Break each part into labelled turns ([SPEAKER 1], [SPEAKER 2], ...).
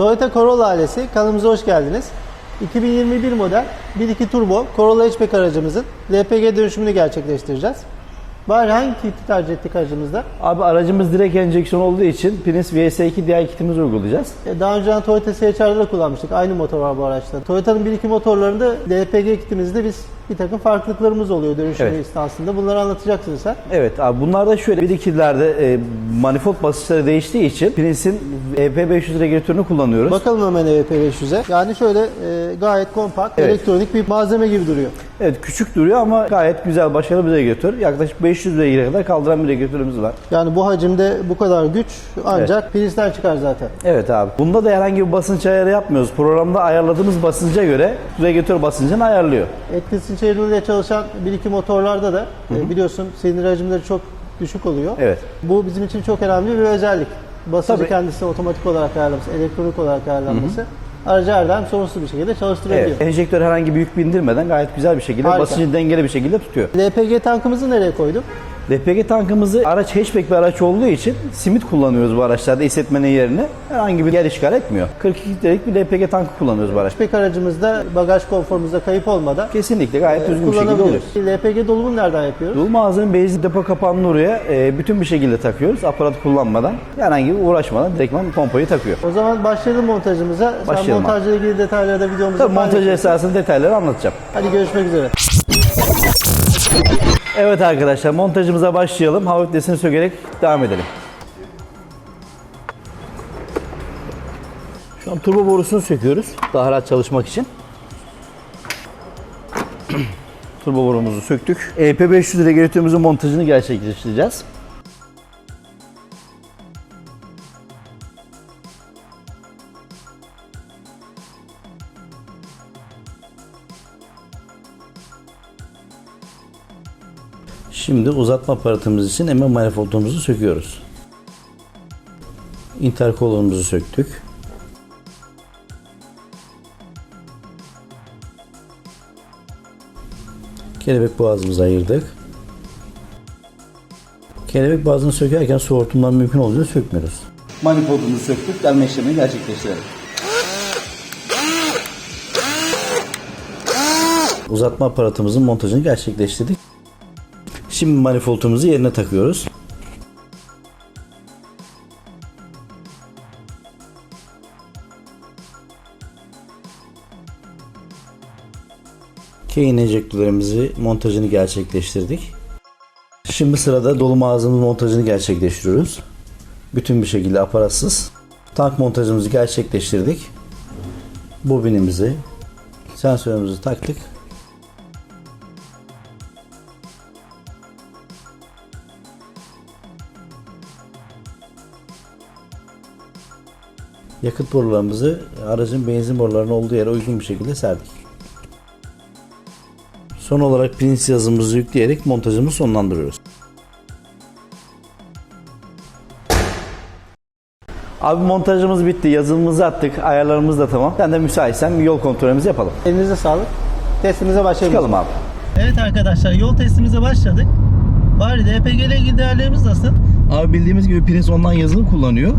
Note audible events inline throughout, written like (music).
[SPEAKER 1] Toyota Corolla ailesi kanalımıza hoş geldiniz. 2021 model 1.2 turbo Corolla hatchback aracımızın LPG dönüşümünü gerçekleştireceğiz. Bari hangi kiti tercih ettik aracımızda?
[SPEAKER 2] Abi aracımız direkt enjeksiyon olduğu için Prince VS2 DI kitimizi uygulayacağız.
[SPEAKER 1] E, Daha önceden Toyota CHR'da da kullanmıştık. Aynı motor var bu araçta. Toyota'nın 1.2 motorlarında LPG kitimizde biz bir takım farklılıklarımız oluyor dönüşüm
[SPEAKER 2] Evet.
[SPEAKER 1] esnasında. Bunları anlatacaksın sen.
[SPEAKER 2] Evet abi bunlar da şöyle bir ikilerde e, manifold basınçları değiştiği için Prince'in EP500 regülatörünü kullanıyoruz.
[SPEAKER 1] Bakalım hemen EVP 500'e. Yani şöyle e, gayet kompakt,
[SPEAKER 2] Evet.
[SPEAKER 1] elektronik bir malzeme gibi duruyor.
[SPEAKER 2] Evet küçük duruyor ama gayet güzel başarılı bir regülatör. Yaklaşık 500 beygire kadar kaldıran bir regülatörümüz var.
[SPEAKER 1] Yani bu hacimde bu kadar güç ancak Prince'den çıkar zaten.
[SPEAKER 2] Evet abi. Bunda da herhangi bir basınç ayarı yapmıyoruz. Programda ayarladığımız basınca göre regülatör basıncını ayarlıyor.
[SPEAKER 1] Etkisin çevrimiyle çalışan 1-2 motorlarda da e, biliyorsun sinir hacimleri çok düşük oluyor.
[SPEAKER 2] Evet.
[SPEAKER 1] Bu bizim için çok önemli bir özellik. Basıncı
[SPEAKER 2] Tabii.
[SPEAKER 1] kendisi otomatik olarak ayarlaması, elektronik olarak ayarlanması aracı her daim sorunsuz bir şekilde çalıştırabiliyor.
[SPEAKER 2] Evet. Enjektör herhangi bir yük bindirmeden gayet güzel bir şekilde
[SPEAKER 1] Harika.
[SPEAKER 2] basıncı dengeli bir şekilde tutuyor.
[SPEAKER 1] LPG tankımızı nereye koyduk?
[SPEAKER 2] LPG tankımızı araç hatchback bir araç olduğu için simit kullanıyoruz bu araçlarda hissetmenin yerine. Herhangi bir yer işgal etmiyor. 42 litrelik bir LPG tankı kullanıyoruz bu araç.
[SPEAKER 1] Pek aracımızda bagaj konforumuzda kayıp olmadan
[SPEAKER 2] Kesinlikle gayet düzgün bir şekilde oluyor.
[SPEAKER 1] LPG dolumunu nereden yapıyoruz?
[SPEAKER 2] Dolma ağzının benzin depo kapağını oraya e, bütün bir şekilde takıyoruz. Aparatı kullanmadan, herhangi bir uğraşmadan direktman pompayı takıyor.
[SPEAKER 1] O zaman başlayalım montajımıza. Sen
[SPEAKER 2] Başlayalım abi.
[SPEAKER 1] montajla ilgili detayları da videomuzda
[SPEAKER 2] Tabii montaj esasında detayları anlatacağım.
[SPEAKER 1] Hadi görüşmek üzere.
[SPEAKER 2] Evet arkadaşlar montajımıza başlayalım. Hava sökerek devam edelim. Şu an turbo borusunu söküyoruz. Daha rahat çalışmak için. (clears throat) turbo borumuzu söktük. E EP500 regülatörümüzün montajını gerçekleştireceğiz. Şimdi uzatma aparatımız için hemen manifoldumuzu söküyoruz. Intercooler'ımızı söktük. Kelebek boğazımızı ayırdık. Kelebek boğazını sökerken su hortumları mümkün olduğunca sökmüyoruz. Manifoldumuzu söktük, delme işlemini gerçekleştirelim. Uzatma aparatımızın montajını gerçekleştirdik. Şimdi manifoldumuzu yerine takıyoruz. Keyin enjektörlerimizi montajını gerçekleştirdik. Şimdi sırada dolum ağzının montajını gerçekleştiriyoruz. Bütün bir şekilde aparatsız. Tank montajımızı gerçekleştirdik. Bobinimizi, sensörümüzü taktık. Yakıt borularımızı aracın benzin borularının olduğu yere uygun bir şekilde serdik. Son olarak Prince yazımızı yükleyerek montajımızı sonlandırıyoruz. Abi montajımız bitti. Yazılımımızı attık. Ayarlarımız da tamam. Sen de müsaitsen bir yol kontrolümüzü yapalım.
[SPEAKER 1] Elinize sağlık. Testimize başlayalım.
[SPEAKER 2] Çıkalım abi.
[SPEAKER 1] Evet arkadaşlar yol testimize başladık. Bari LPG ile ilgili değerlerimiz nasıl?
[SPEAKER 2] Abi bildiğimiz gibi Prince ondan yazılım kullanıyor.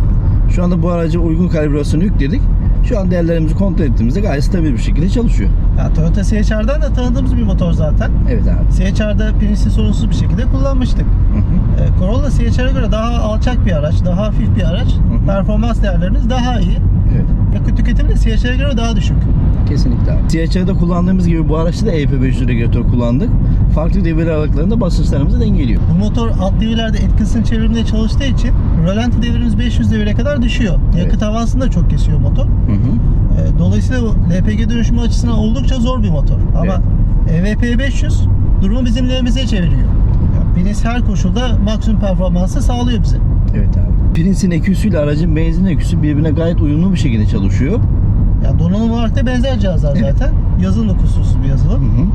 [SPEAKER 2] Şu anda bu araca uygun kalibrasyonu yükledik. Şu an değerlerimizi kontrol ettiğimizde gayet stabil bir şekilde çalışıyor.
[SPEAKER 1] Ya, Toyota CHR'dan da tanıdığımız bir motor zaten.
[SPEAKER 2] Evet abi.
[SPEAKER 1] CHR'da Prince'i sorunsuz bir şekilde kullanmıştık. Ee, Corolla CHR'e göre daha alçak bir araç, daha hafif bir araç.
[SPEAKER 2] hı.
[SPEAKER 1] Performans değerleriniz daha iyi.
[SPEAKER 2] Evet.
[SPEAKER 1] Yakıt tüketimi de CHR'e göre daha düşük.
[SPEAKER 2] Kesinlikle abi. CHR'da kullandığımız gibi bu araçta da EP500 regülatör kullandık. Farklı devir aralıklarında basınçlarımızı dengeliyor.
[SPEAKER 1] Bu motor alt devirlerde etkisini çevirmeye çalıştığı için rölanti devirimiz 500 devire kadar düşüyor. Yakıt
[SPEAKER 2] Evet.
[SPEAKER 1] avansını da çok kesiyor motor.
[SPEAKER 2] Hı hı.
[SPEAKER 1] Ee, Dolayısıyla bu LPG dönüşümü açısından oldukça zor bir motor. Ama EVP 500 durumu bizim lehimize çeviriyor. Prince her koşulda maksimum performansı sağlıyor bize.
[SPEAKER 2] Evet abi. Prince'in eküsü ile aracın benzin eküsü birbirine gayet uyumlu bir şekilde çalışıyor.
[SPEAKER 1] Yani donanım olarak da benzer cihazlar
[SPEAKER 2] Evet.
[SPEAKER 1] zaten. Yazılım da kusursuz bir yazılım.
[SPEAKER 2] Hı hı.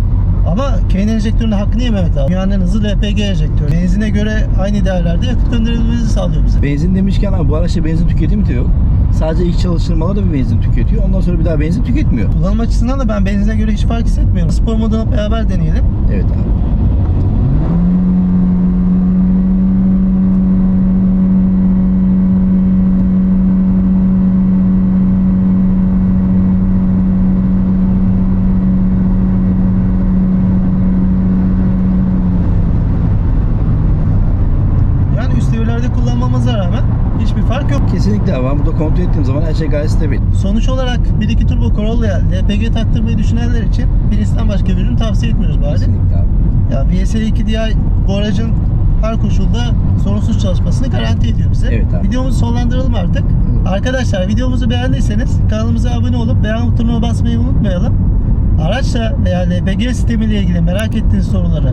[SPEAKER 1] Ama Kane enjektörünün hakkını yememek lazım. Dünyanın en hızlı LPG enjektörü. Benzine göre aynı değerlerde yakıt gönderebilmemizi sağlıyor bize.
[SPEAKER 2] Benzin demişken abi bu araçta benzin tüketimi de yok. Sadece ilk çalıştırmalarda bir benzin tüketiyor. Ondan sonra bir daha benzin tüketmiyor.
[SPEAKER 1] Kullanım açısından da ben benzine göre hiç fark hissetmiyorum. Spor modunu beraber deneyelim.
[SPEAKER 2] Evet abi.
[SPEAKER 1] Olmamıza rağmen hiçbir fark yok.
[SPEAKER 2] Kesinlikle. Ben burada kontrol ettiğim zaman her şey gayet stabil.
[SPEAKER 1] Sonuç olarak 1.2 turbo Corolla'ya LPG taktırmayı düşünenler için Prince'den başka bir ürün tavsiye etmiyoruz bari.
[SPEAKER 2] Kesinlikle abi.
[SPEAKER 1] Ya VSL2 Di bu aracın her koşulda sorunsuz çalışmasını garanti ediyor bize.
[SPEAKER 2] Evet abi.
[SPEAKER 1] Videomuzu sonlandıralım artık. Arkadaşlar videomuzu beğendiyseniz kanalımıza abone olup beğen butonuna basmayı unutmayalım. Araçla veya LPG sistemiyle ilgili merak ettiğiniz soruları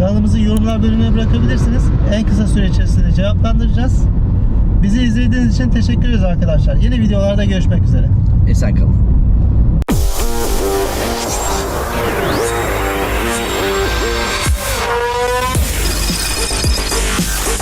[SPEAKER 1] kanalımızın yorumlar bölümüne bırakabilirsiniz. En kısa süre içerisinde cevaplandıracağız. Bizi izlediğiniz için teşekkür ederiz arkadaşlar. Yeni videolarda görüşmek üzere.
[SPEAKER 2] Esen kalın.